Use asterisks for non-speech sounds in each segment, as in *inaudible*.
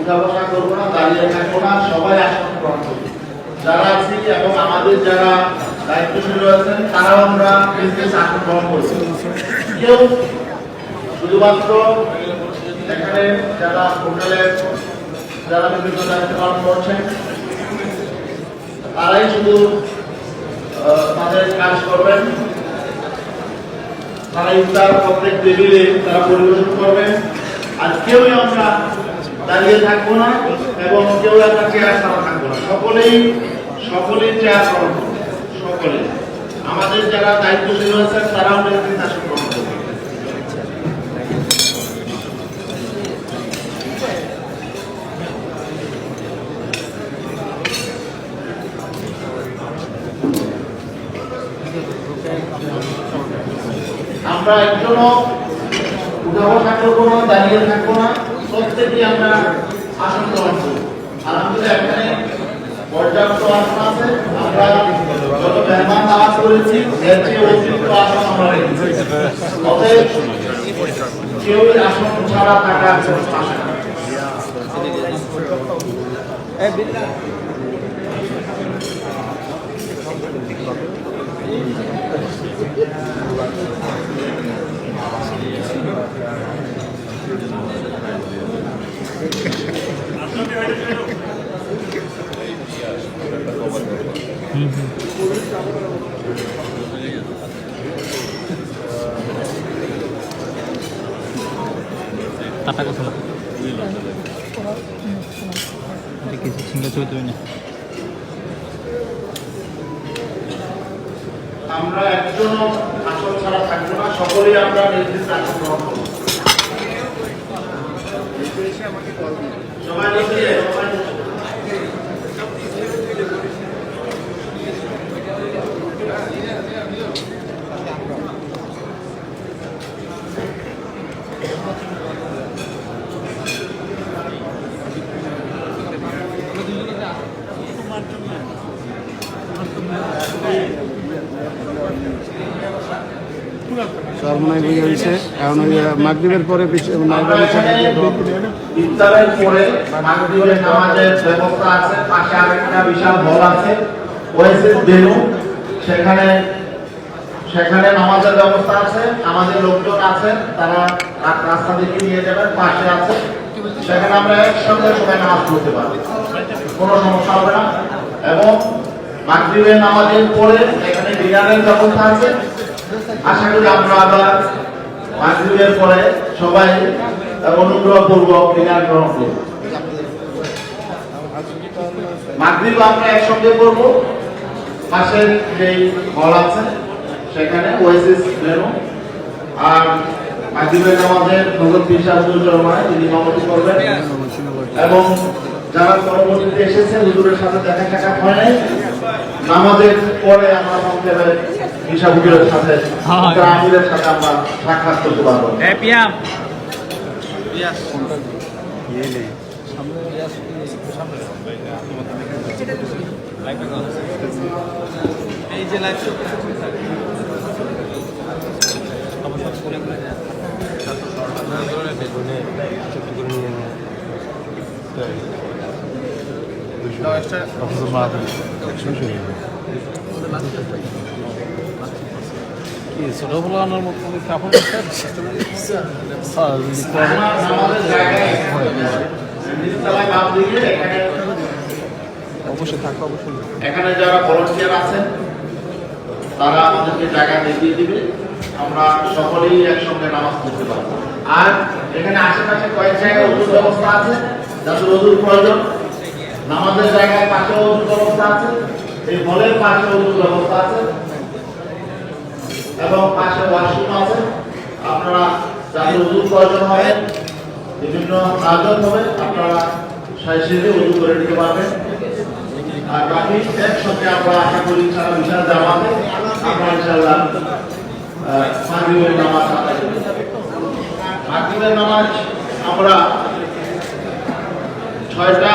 উঠা বসা করব না, দাঁড়িয়ে থাকব না, সবাই আসন যারা আছি এবং আমাদের যারা দায়িত্বশীল রয়েছেন তারাও আমরা নিজ আসন গ্রহণ করছি। কেউ শুধুমাত্র এখানে যারা হোটেলের যারা বিভিন্ন দায়িত্ব পালন করছেন, তারাই শুধু তাদের কাজ করবেন। তারা ইফতার প্রত্যেক টেবিলে তারা পরিবেশন করবেন। আর কেউই আমরা দাঁড়িয়ে থাকব না এবং কেউ একটা চেয়ার ছাড়া থাকব না। সকলেই সকলেই চেয়ার গ্রহণ সকলে। আমাদের যারা দায়িত্বশীল রয়েছেন তারাও নেতৃত্ব আসন গ্রহণ আমরা একজনও উঠাবো থাকব না, দাঁড়িয়ে থাকব না। প্রত্যেকেই আমরা আসন গ্রহণ করব আলহামদুলিল্লাহ, এখানে পর্যাপ্ত আসন আছে। আমরা যত মেহমান নামাজ করেছি এর চেয়ে অতিরিক্ত আসন আমরা রেখেছি অতএব কেউ আসন ছাড়া থাকার কোনো আশা নেই। কাটা কথা দেখেছি সিংহ ছবি না আমরা একজনও আসন ছাড়া থাকব না, সকলেই আমরা নির্দিষ্ট আসন গ্রহণ করব সবাই বসে সবাই এখন ওই মাগরীবের পরে ইফতারের পরে মাগরিবের নামাজের ব্যবস্থা আছে, পাশে আরেকটা বিশাল হল আছে, ওয়েসিস ভেনু সেখানে সেখানে নামাজের ব্যবস্থা আছে আমাদের লোকজন আছেন, তারা রাস্তা দিকে নিয়ে যাবেন, পাশে আছে। সেখানে আমরা একসঙ্গে সবাই নামাজ পড়তে পারব। কোনো সমস্যা হবে না। এবং মাগরিবের নামাজের পরে এখানে ডিনারের ব্যবস্থা আছে। আশা করি আমরা আবার মাগরিবের পরে সবাই অনুগ্রহপূর্বক ডিনার গ্রহণ। করব মাগরিব আমরা একসঙ্গে করব। পাশের যেই হল আছে, সেখানে ওয়েসিস ভেনু আর মাগরিবের আমাদের নগদ পিসা হুজুর তিনি ইমামতি করবেন। এবং যারা পরবর্তীতে এসেছে হুজুরের সাথে দেখা সাক্ষাৎ হয় নাই। নামাজের পরে আমরা সংক্ষেপে পিসা হুজুরের সাথে হ্যাঁ। আমিরের সাথে আমরা সাক্ষাৎ করতে পারব। এই যে লাইভ ছোটবেলার মতো কাপড় জায়গায় নিচতলায় বাম দিকে এখানে অবশ্যই থাকবে অবশ্যই এখানে যারা ভলান্টিয়ার আছেন, তারা আমাদেরকে জায়গা দেখিয়ে দিবে। আমরা সকলেই একসঙ্গে নামাজ পড়তে পারব। আর এখানে আশেপাশে কয়েক জায়গায় ওষুধ ব্যবস্থা আছে, যাদের ওষুধ প্রয়োজন। নামাজের জায়গায় পাশে ওষুধ ব্যবস্থা আছে, এই হলের পাশে ওষুধ ব্যবস্থা আছে, এবং পাশে ওয়াশরুম আছে। আপনারা যাদের উজু প্রয়োজন হবে, বিভিন্ন আয়োজন হবে, আপনারা সাইসিতে উজু করে নিতে পারবেন। আর বাকি একসঙ্গে আমরা আশা করি সারা বিশাল জামাতে আমরা ইনশাল্লাহ মাগরিবের নামাজ মাগরিবের নামাজ আমরা ছয়টা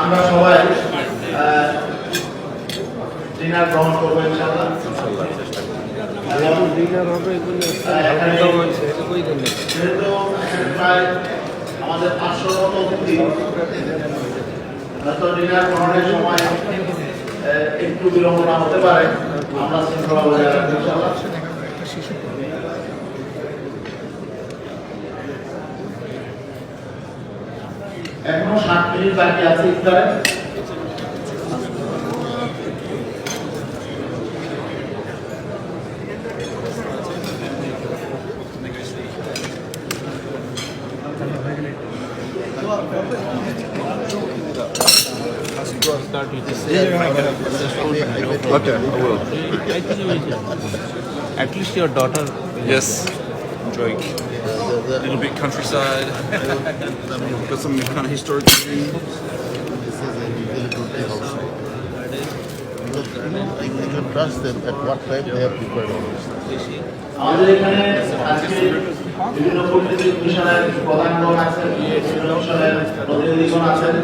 আমরা সবাই ডিনার গ্রহণ করব আমাদের পাঁচশো হয়তো গ্রহণের সময় একটু বিলম্ব না হতে পারে আমরা শৃঙ্খলা বজায় রাখব ইনশাআল্লাহ। এখনো সাত মিনিট বাকি আছে ইফতারে Start with this. Okay, I will. I think you will. At least your daughter. Yes. Enjoying a little bit countryside. *laughs* Got some kind of historic green. This is a utility house. Because, you know, I, I can trust them at what time they have prepared all this. আমাদের এখানে আজকে বিভিন্ন কূটনীতিক মিশনের প্রধানগণ আছেন বিভিন্ন মিশনের প্রতিনিধিগণ আছেন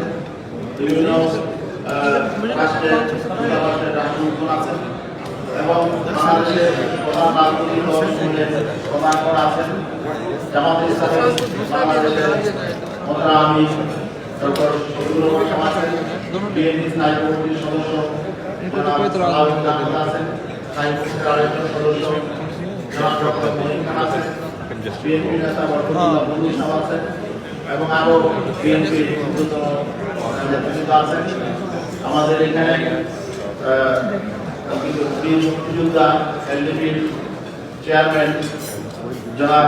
বিভিন্ন আহ, রাষ্ট্রের দূতাবাসের রাষ্ট্রদূতগণ আছেন এবং বাংলাদেশের প্রধান রাজনৈতিক দলসমূহের প্রধানগণ আছেন জামাত ইসলামের বাংলাদেশের আমি ডক্টর শহীদুর রহমান আছেন বিএনপি স্থায়ী কমিটির সদস্য জনাব সালাউদ্দিন আহমেদ আছেন স্থায়ী কমিটির সদস্য জনাব ডক্টর মহিন খান আছেন বিএনপি নেতা বরকতুল্লাহ বন্ধু সাহেব আছেন এবং আরও বিএনপি নেতৃত্ব আছেন। আমাদের এখানে মুক্তিযোদ্ধা এলডিপির চেয়ারম্যান জনাব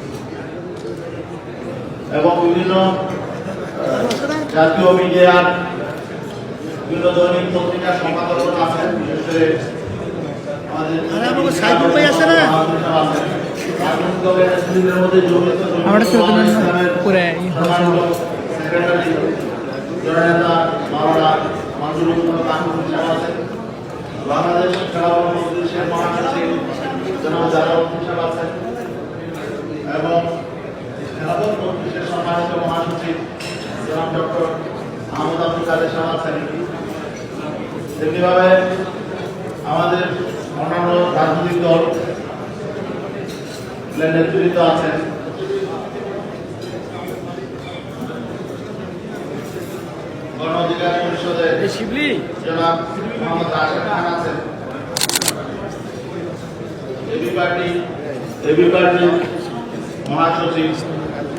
এবং বিভিন্ন জাতীয় মিডিয়ার বিভিন্ন দৈনিক পত্রিকার সম্পাদক আছেন বিশেষ করে আমরা জননেতা মাওলানা মঞ্জুরুল আছেন। বাংলাদেশ খেলাফত মজলিসের মহাসচিব জনাব জালাউদ্দিন সাহেব আছেন। এবং খেলাফত মজলিসের সম্মানিত মহাসচিব জনাব ডক্টর আহমদ আব্দুল কাদের তেমনিভাবে আমাদের অন্যান্য রাজনৈতিক দল নেতৃত্ব আছেন। গণ অধিকার পরিষদের জনাব মোহাম্মদ রাশেদ খান আছেন। এবি পার্টি এবি পার্টির মহাসচিব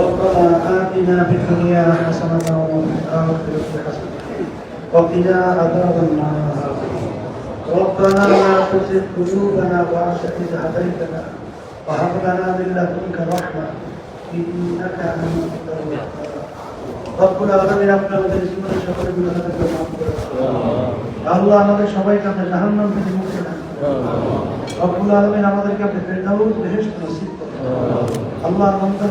ربنا اتنا في الدنيا حسنه وفي الاخره حسنه وقنا عذاب النار ربنا لا تزغ قلوبنا بعد إذ هديتنا وهب لنا من لدنك رحمة إنك أنت الوهاب رب العالمين আপনি আমাদের জীবনে সকলে গুণাগারকে মাফ করে দাও। আল্লাহ আমাদের সবাইকে আপনি জাহান্নাম থেকে মুক্তি দান রব্বুল আলামিন আমাদেরকে আপনি ফেরদাউস বেহেশত নসিব করুন আল্লাহ রমজান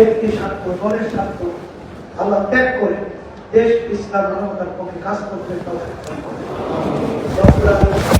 ব্যক্তি স্বার্থ দলের স্বার্থ আল্লাহ ত্যাগ করে দেশ ইসলাম মানবতার পক্ষে কাজ করতে আলামিন